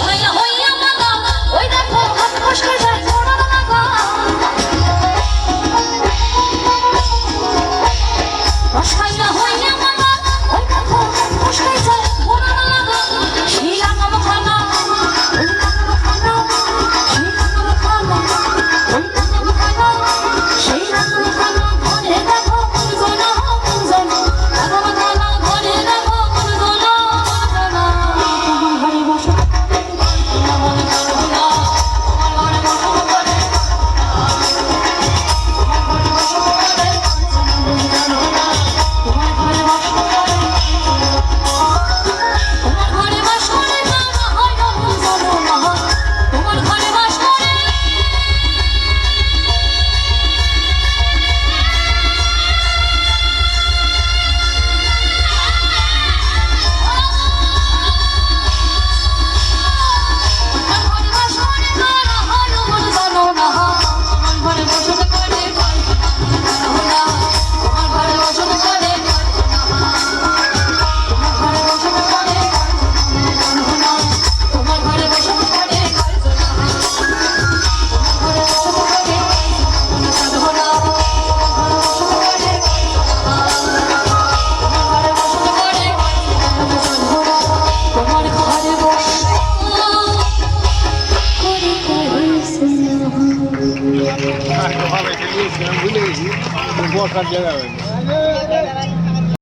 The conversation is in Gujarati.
我们要。આવે છે ભૂલે છે બહુ જગાવે છે